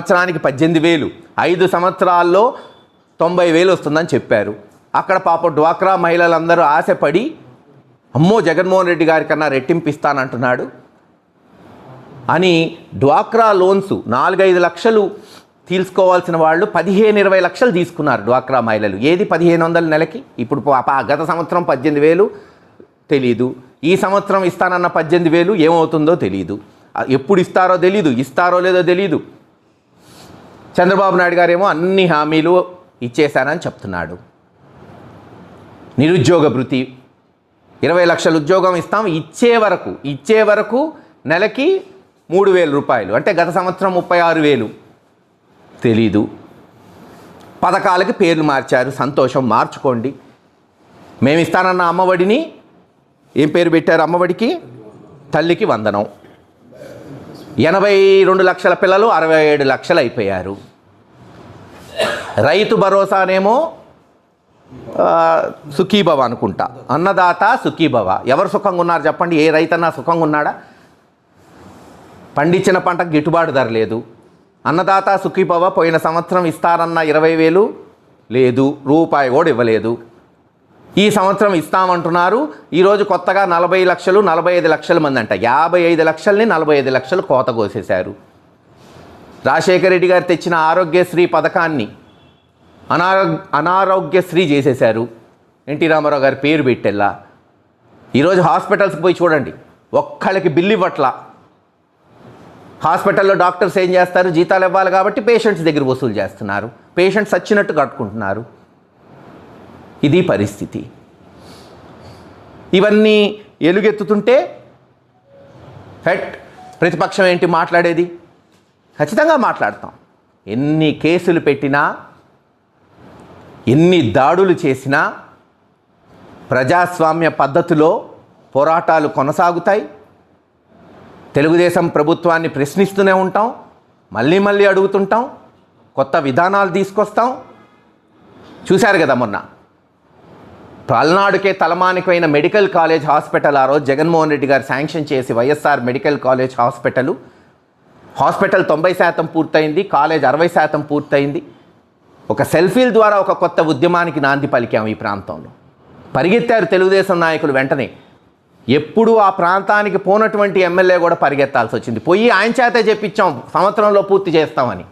సంవత్సరానికి పద్దెనిమిది వేలు. ఐదు సంవత్సరాల్లో తొంభై వేలు వస్తుందని చెప్పారు. అక్కడ పాప డ్వాక్రా మహిళలందరూ ఆశపడి అమ్మో జగన్మోహన్ రెడ్డి గారి కన్నా రెట్టింపిస్తానంటున్నాడు. అని డ్వాక్రా లోన్స్ నాలుగైదు లక్షలు తీసుకోవాల్సిన వాళ్ళు పదిహేను ఇరవై లక్షలు తీసుకున్నారు డ్వాక్రా మహిళలు. ఏది పదిహేను వందల నెలకి? ఇప్పుడు గత సంవత్సరం పద్దెనిమిది వేలు తెలీదు. ఈ సంవత్సరం ఇస్తానన్న పద్దెనిమిది వేలు ఏమవుతుందో తెలియదు ఎప్పుడు ఇస్తారో తెలీదు. ఇస్తారో లేదో తెలీదు. చంద్రబాబు నాయుడు గారేమో అన్ని హామీలు ఇచ్చేశానని చెప్తున్నాడు. నిరుద్యోగ భృతి. ఇరవై లక్షల ఉద్యోగం ఇస్తాం ఇచ్చే వరకు ఇచ్చే వరకు నెలకి మూడు వేల రూపాయలు. అంటే గత సంవత్సరం ముప్పై ఆరు వేలు. తెలీదు. పథకాలకి పేర్లు మార్చారు సంతోషం మార్చుకోండి. మేము ఇస్తానన్న అమ్మఒడిని ఏం పేరు పెట్టారు అమ్మఒడికి? తల్లికి వందనం. ఎనభై రెండు లక్షల పిల్లలు అరవై ఏడు లక్షలు అయిపోయారు. రైతు భరోసానేమో సుఖీభవ అనుకుంటా. అన్నదాత సుఖీభవ. ఎవరు సుఖంగా ఉన్నారు చెప్పండి? ఏ రైతన్నా సుఖంగా ఉన్నాడా? పండించిన పంటకు గిట్టుబాటు ధర లేదు. అన్నదాత సుఖీభవ పోయిన సంవత్సరం ఇస్తారన్న ఇరవై వేలు లేదు. రూపాయి కూడా ఇవ్వలేదు. ఈ సంవత్సరం ఇస్తామంటున్నారు. ఈరోజు కొత్తగా నలభై లక్షలు నలభై ఐదు లక్షల మంది అంట. యాభై ఐదు లక్షల్ని నలభై ఐదు లక్షలు కోత కోసేశారు. రాజశేఖర రెడ్డి గారు తెచ్చిన ఆరోగ్యశ్రీ పథకాన్ని అనారోగ్య అనారోగ్యశ్రీ చేసేశారు. ఎన్టీ రామారావు గారి పేరు పెట్టెల్లా ఈరోజు హాస్పిటల్స్కి పోయి చూడండి. ఒక్కళ్ళకి బిల్లు ఇవ్వట్ల. హాస్పిటల్లో డాక్టర్స్ ఏం చేస్తారు? జీతాలు ఇవ్వాలి కాబట్టి పేషెంట్స్ దగ్గర వసూలు చేస్తున్నారు. పేషెంట్స్ వచ్చినట్టు కట్టుకుంటున్నారు. ఇది పరిస్థితి. ఇవన్నీ ఎలుగెత్తుతుంటే హెట్ ప్రతిపక్షం ఏంటి మాట్లాడేది? ఖచ్చితంగా మాట్లాడతాం. ఎన్ని కేసులు పెట్టినా ఎన్ని దాడులు చేసినా ప్రజాస్వామ్య పద్ధతిలో పోరాటాలు కొనసాగుతాయి. తెలుగుదేశం ప్రభుత్వాన్ని ప్రశ్నిస్తూనే ఉంటాం మళ్ళీ మళ్ళీ అడుగుతుంటాం కొత్త విధానాలు తీసుకొస్తాం. చూశారు కదా మొన్న? పల్నాడుకే తలమానికమైన మెడికల్ కాలేజ్ హాస్పిటల్ ఆ రోజు జగన్మోహన్ రెడ్డి గారు శాంక్షన్ చేసి YSR medical college hospital. Hospital తొంభై శాతం పూర్తయింది కాలేజ్ అరవై శాతం పూర్తయింది. ఒక సెల్ఫీల ద్వారా ఒక కొత్త ఉద్యమానికి నాంది పలికాం ఈ ప్రాంతంలో. పరిగెత్తారు తెలుగుదేశం నాయకులు వెంటనే. ఎప్పుడు ఆ ప్రాంతానికి పోనటువంటి ఎమ్మెల్యే కూడా పరిగెత్తాల్సి వచ్చింది. పోయి ఆయన చేతే చెప్పించాం సంవత్సరంలో పూర్తి చేస్తామని.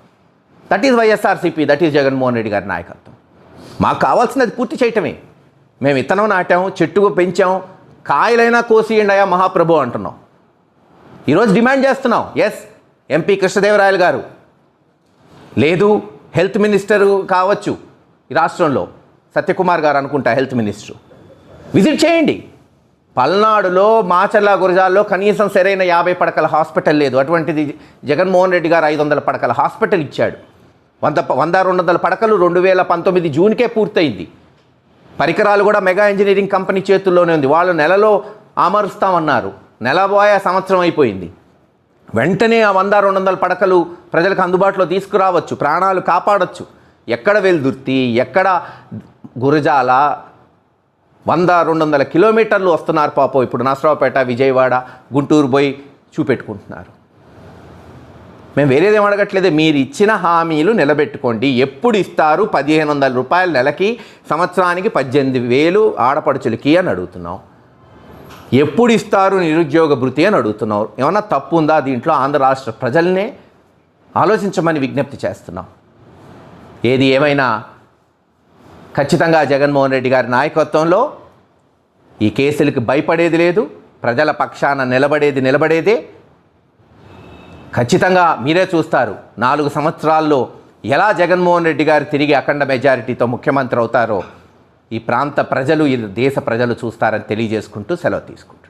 That is YSRCP that is Jaganmohan Reddy గారి నాయకత్వం. మాకు కావాల్సినది పూర్తి చేయటమే. మేము ఇత్తనం నాటాం చెట్టు పెంచాం కాయలైనా కోసియండి మహాప్రభు అంటున్నాం. ఈరోజు డిమాండ్ చేస్తున్నాం. ఎస్ ఎంపీ కృష్ణదేవరాయలు గారు. లేదు హెల్త్ మినిస్టర్ కావచ్చు ఈ రాష్ట్రంలో సత్యకుమార్ గారు అనుకుంటా హెల్త్ మినిస్టర్. విజిట్ చేయండి. పల్నాడులో మాచర్ల గురజాల్లో కనీసం సరైన యాభై పడకల హాస్పిటల్ లేదు. అటువంటిది జగన్మోహన్ రెడ్డి గారు ఐదు వందల పడకల హాస్పిటల్ ఇచ్చాడు. వంద వంద రెండు వందల పడకలు రెండు వేల పంతొమ్మిది జూన్కే పూర్తయింది. పరికరాలు కూడా మెగా ఇంజనీరింగ్ కంపెనీ చేతుల్లోనే ఉంది. వాళ్ళు నెలలో అమరుస్తామన్నారు నెల పోయే సంవత్సరం అయిపోయింది. వెంటనే ఆ వంద రెండు వందల పడకలు ప్రజలకు అందుబాటులో తీసుకురావచ్చు ప్రాణాలు కాపాడచ్చు. ఎక్కడ వెలుదుర్తి ఎక్కడ గురజాల వంద రెండు వందల కిలోమీటర్లు వస్తున్నారు పాపం. ఇప్పుడు నసరావుపేట విజయవాడ గుంటూరు పోయి చూపెట్టుకుంటున్నారు. మేము వేరేదేం అడగట్లేదు మీరు ఇచ్చిన హామీలు నిలబెట్టుకోండి. ఎప్పుడు ఇస్తారు? పదిహేను వందల రూపాయల నెలకి సంవత్సరానికి పద్దెనిమిది వేలు ఆడపడుచులకి అని అడుగుతున్నాం. ఎప్పుడు ఇస్తారు నిరుద్యోగ భృతి అని అడుగుతున్నారు? ఏమన్నా తప్పు ఉందా దీంట్లో ఆంధ్ర రాష్ట్ర ప్రజల్నే? ఆలోచించమని విజ్ఞప్తి చేస్తున్నాం. ఏది ఏమైనా ఖచ్చితంగా జగన్మోహన్ రెడ్డి గారి నాయకత్వంలో ఈ కేసులకు భయపడేది లేదు ప్రజల పక్షాన నిలబడేది నిలబడేదే. ఖచ్చితంగా మీరే చూస్తారు నాలుగు సంవత్సరాల్లో ఎలా జగన్మోహన్ రెడ్డి గారు తిరిగి అఖండ మెజారిటీతో ముఖ్యమంత్రి అవుతారో. ఈ ప్రాంత ప్రజలు ఈ దేశ ప్రజలు చూస్తారని తెలియజేసుకుంటూ సెలవు తీసుకుంటారు